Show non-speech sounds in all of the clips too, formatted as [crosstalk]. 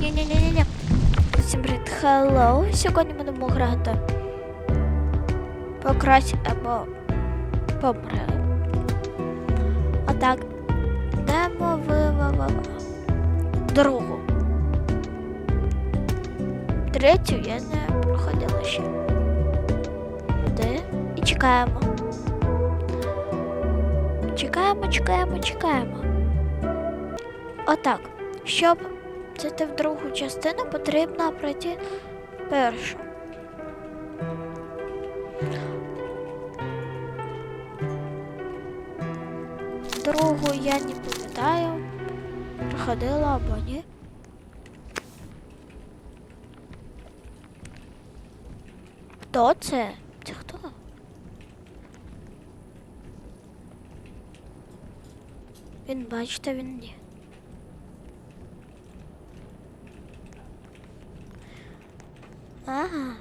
Ні-ні-ні-ні. Всім привіт, hello. Сьогодні будемо грати. Покрась або помре. Отак. Йдемо в другу. Третю я не проходила ще. Де? І чекаємо. Чекаємо, чекаємо, чекаємо. Отак. Щоб зайти в другу частину, потрібно пройти першу. Другу я не пам'ятаю, проходила або ні. Хто це? Це хто? Він бачите, він ні. Ага.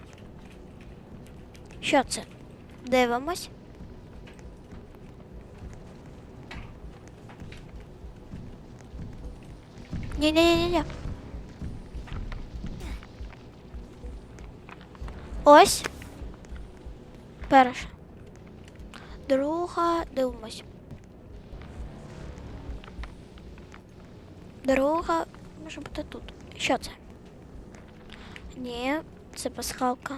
Що це? Дивимось. Ні-ні-ні-ні. Ось. Перша. Друга. Дивимось. Друга може бути тут. Що це? Ні, це пасхалка.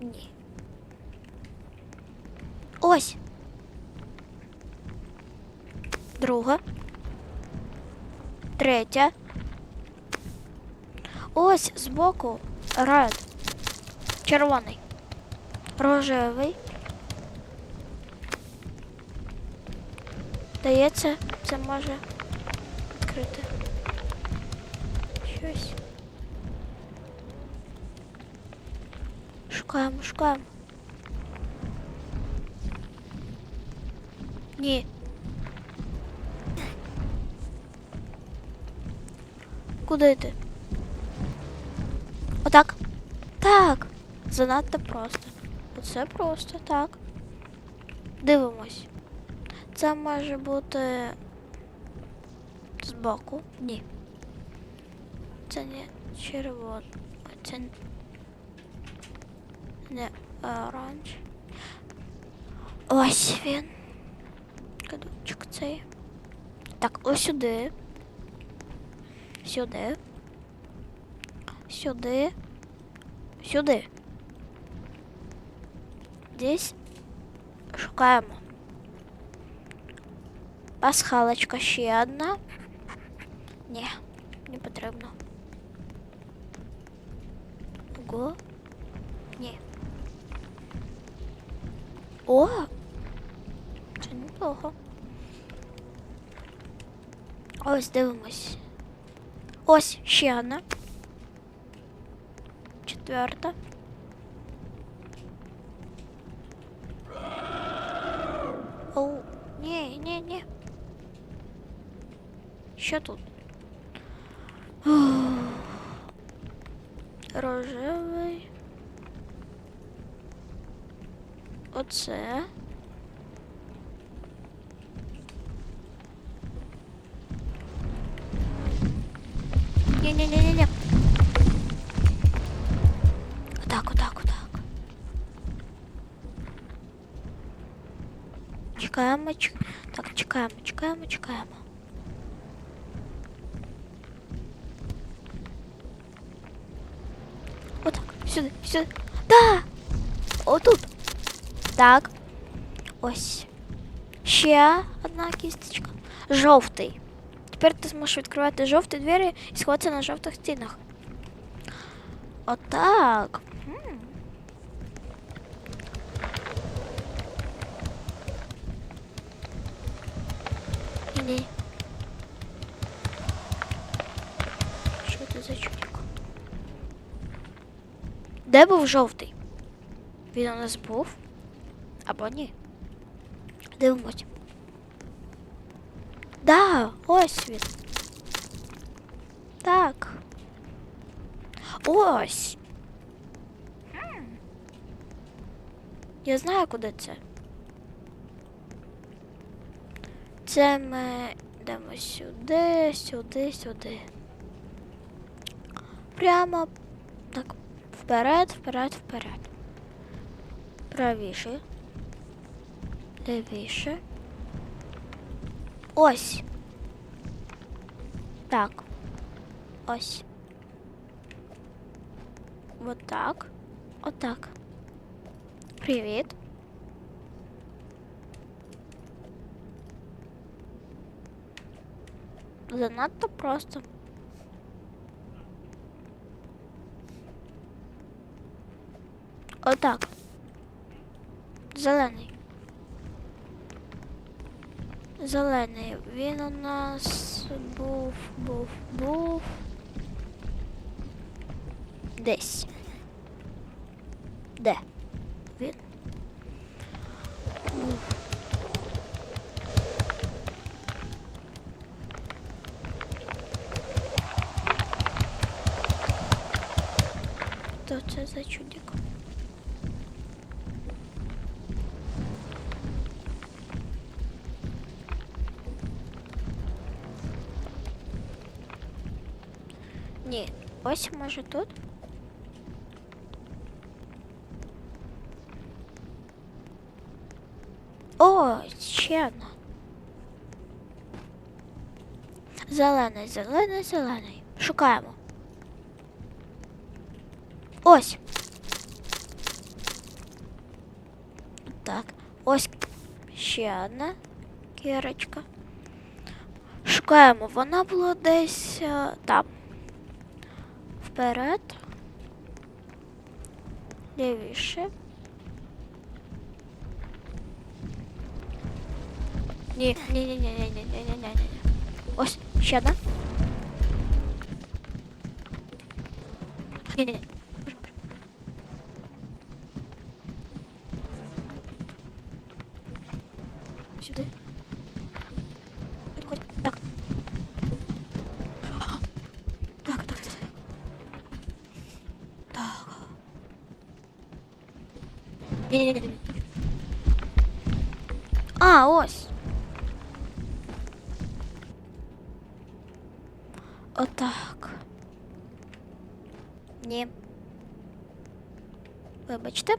Ні. Ось. Друга. Третя. Ось збоку ред. Червоний. Рожевий. Здається, це може відкрити щось. Шукаємо, шукаємо. Ні. Куди ти? Отак. Так. Занадто просто. Оце просто так. Дивимось. Це може бути збоку. Ні. Це не червоно. Це не оранж. Ось він. Кадочок цей. Так, ось сюди. Сюди. Сюди. Сюди. Десь шукаємо. Пасхалочка ще одна. Ні, не потрібно. О! Це неплохо. Ось дивимось. Ось ще одна. Четверта. Оу, ні, ні, ні. Що тут? Рожевий. Оце. Ні-ні-ні-ні-ні. Отак, отак, отак. Чекаємо, чек... так, чекаємо, чекаємо, чекаємо. Отак, сюди, сюди. Да! Отут. Так. Ось. Ще одна кісточка. Жовтий. Тепер ти зможеш відкривати жовті двері і сховатися на жовтих стінах. Отак. Ні. Що це за чудик? Де був жовтий? Він у нас був? Або ні? Дивимось. Да, ось він. Так. Ось. Я знаю, куди це. Це ми йдемо сюди, сюди, сюди. Прямо так. Вперед, вперед, вперед. Правіше. Лівіше. Ось. Так. Ось. Вот так. Отак. Привіт. Занадто просто. Отак. Зелений. Зелений. Він у нас був, був, був. Десь. Де? Він. Був. Що це за чудик? Ось може тут. О, ще одна. Зелений, зелений, зелений. Шукаємо. Ось. Так, ось ще одна кірочка. Шукаємо, вона була десь е, там. Вперед. Лівіше. Ні, ні, ні, ні, ні, ні, ні, ні, ні, ні. Ось, ще одна. Ні, ні, ні. Вибачте.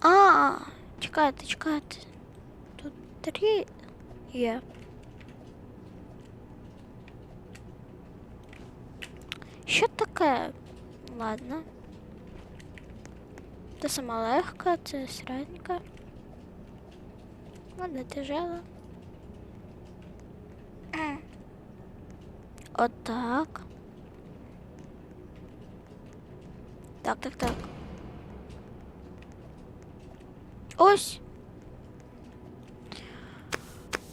А, чекайте, чекайте. Тут три є. Що таке? Ладно. Це сама легка, це середненька. Ладно, тяжела. Отак. Так, так, так. Ось.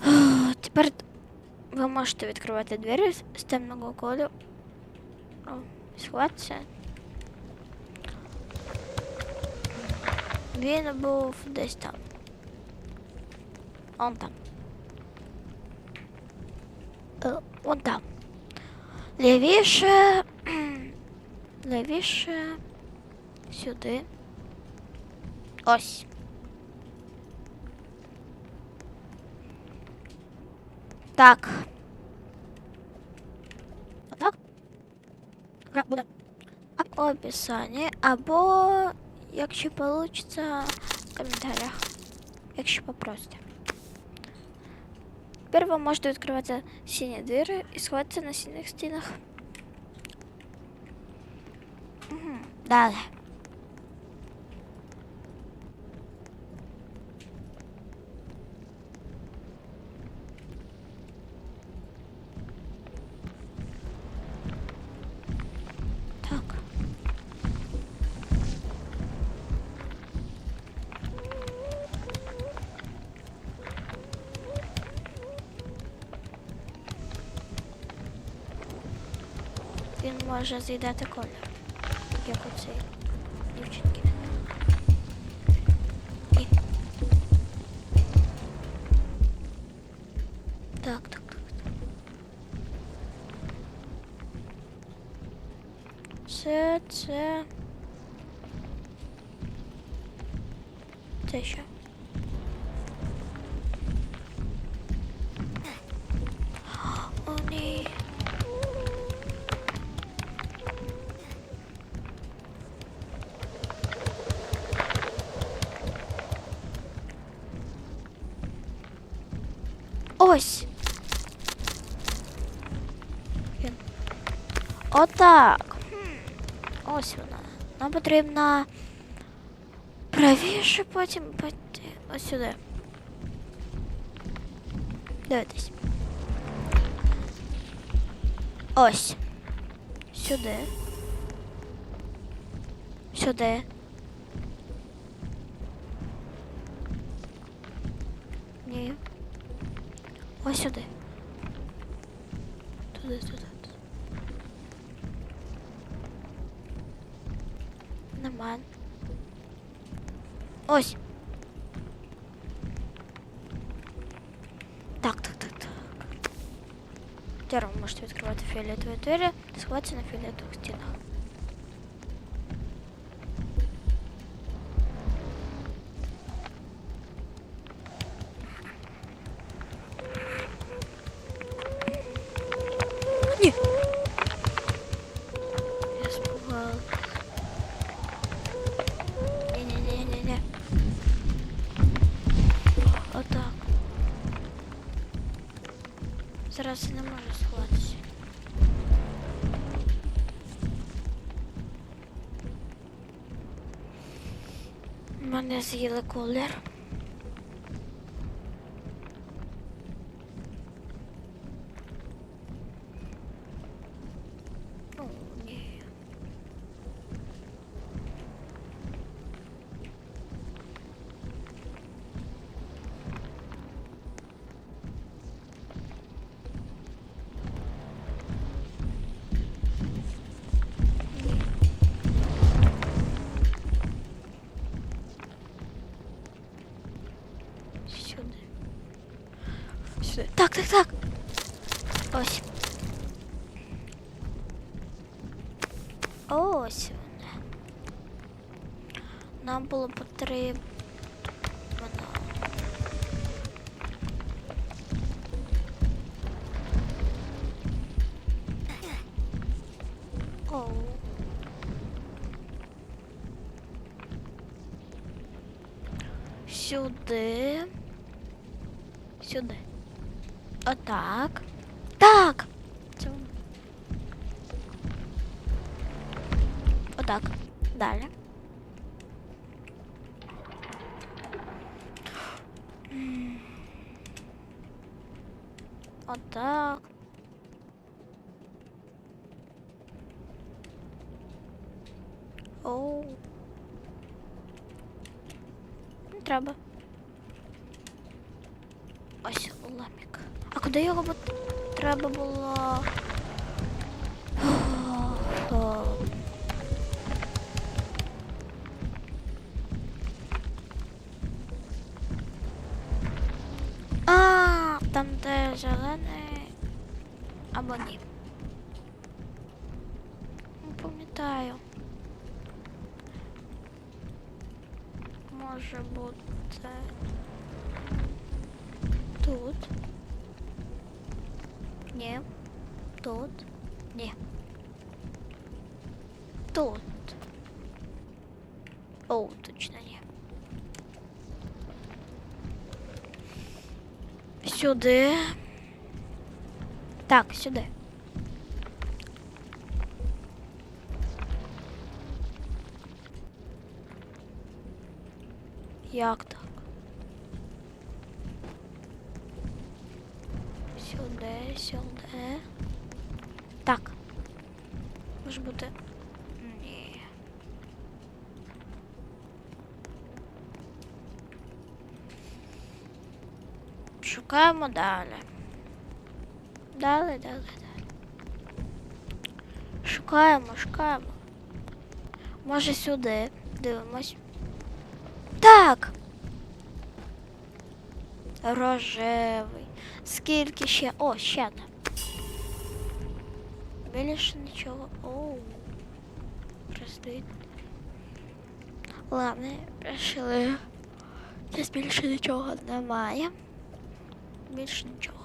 [sighs] Тепер ви можете відкривати двері з- з темного кольору. О, схватися. Він був десь там. Он там. Е, Он там. Лівіше. Лівіше. Сюди. Ось. Так. Так. Як буде? А- В описанні або, якщо получится, в коментарях. Якщо попросите. Теперь вы можете открываться синие двери и схватиться на синих стенах. Угу. Да, да. Він може з'їдати колір, як у Ось. Отак. Ось вона. Нам потрібно правіше, потім ось сюди. Дивитись. Ось. Сюди. Сюди. Ні. Ось сюди. Туди, туди. туди. Нема. Ось. Так, так, так, так. Тепер ви можете відкривати фіолетові двері та сховатися на фіолетових стінах. Ні-ні-ні-ні-ні. Отак. Зараз не можу сховатися. Мене з'їли колір. Так, так, так. Ось. Ось вона. Нам було потрібно. Оу. Сюди. Сюди. Отак. Так. Отак. Далі. Отак. Оу. Не треба. Ось уламік. А куди його б треба було? А, там де зелений. Або ні. Тут. Ні. Тут. О, точно ні. Сюди. Так, сюди. Як так? Сюди, сюди. Бути. Ні. Шукаємо далі. Далі, далі, далі. Шукаємо, шукаємо. Може сюди. Дивимось. Так. Рожевий. Скільки ще? О, ще одна. Більше нічого. Роздить. Ладно, пішли. Зараз більше нічого немає. Більше нічого.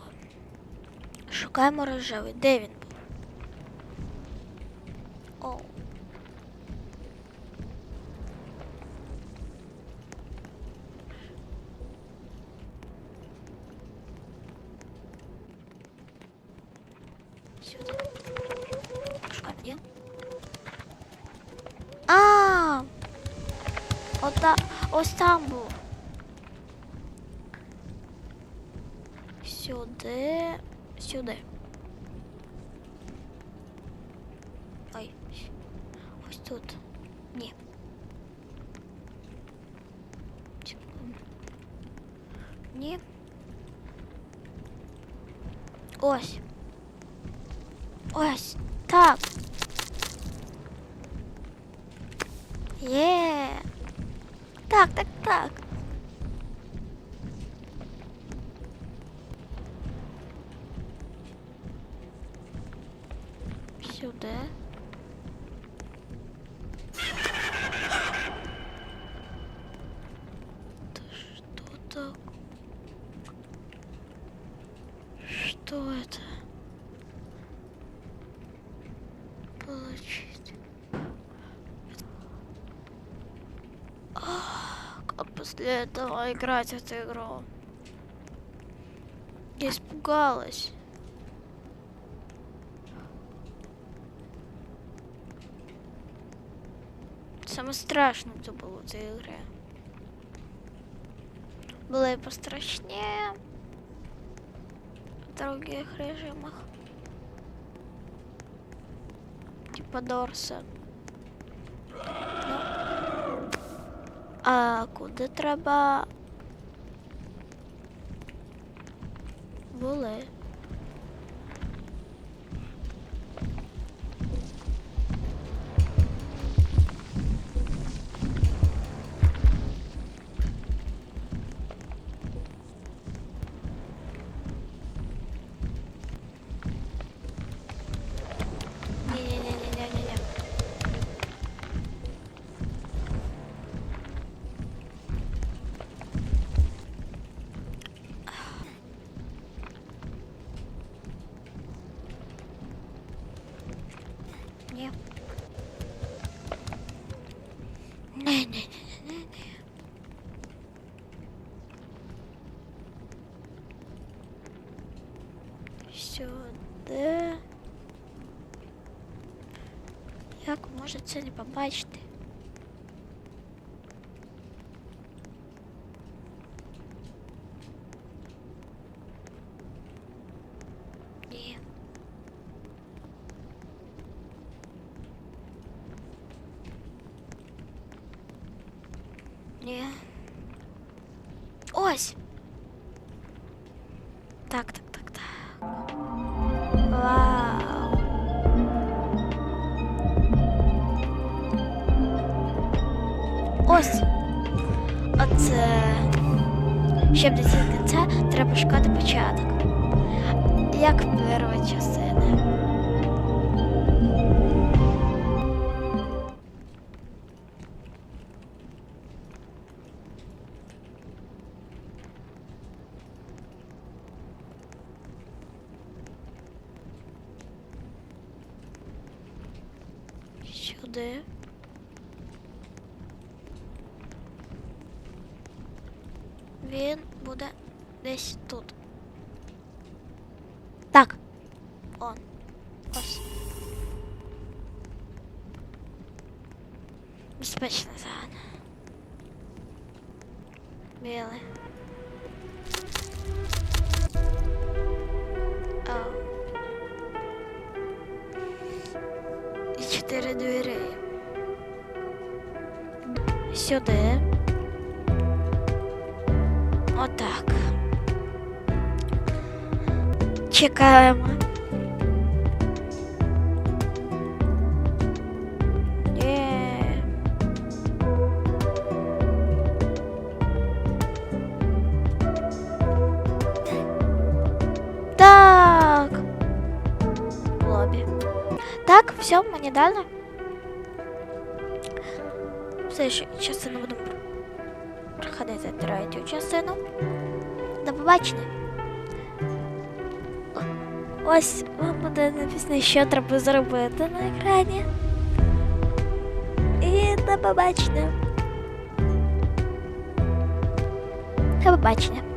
Шукаємо рожевий. Де він був? Оу. Сюди. Ота, ось там був. Сюди, сюди. Ой, ось тут. Ні. Ні. Ось. Ось. Так. Є. Так, так, так. Ах, Как после этого играть в эту игру? Я испугалась. Саме страшне це було в цій грі. Було і пострашніше в других режимах. Типа Дорса. А куди треба? Були. Сюди. Як може це не побачити? Ось. Оце. Щоб дійти кінця, треба шукати початок. Як перша частина. Він буде десь тут. Так. Он. Ось. Безпечна зона. Білий. О. І чотири двері. Сюди. Отак. Чекаємо. Є. Так. Лобі. Так, все, мені дали. Все, ще частину будемо проходити третю частину. До побачення. Ось вам буде написано, що треба зробити на екрані. І до побачення. До побачення.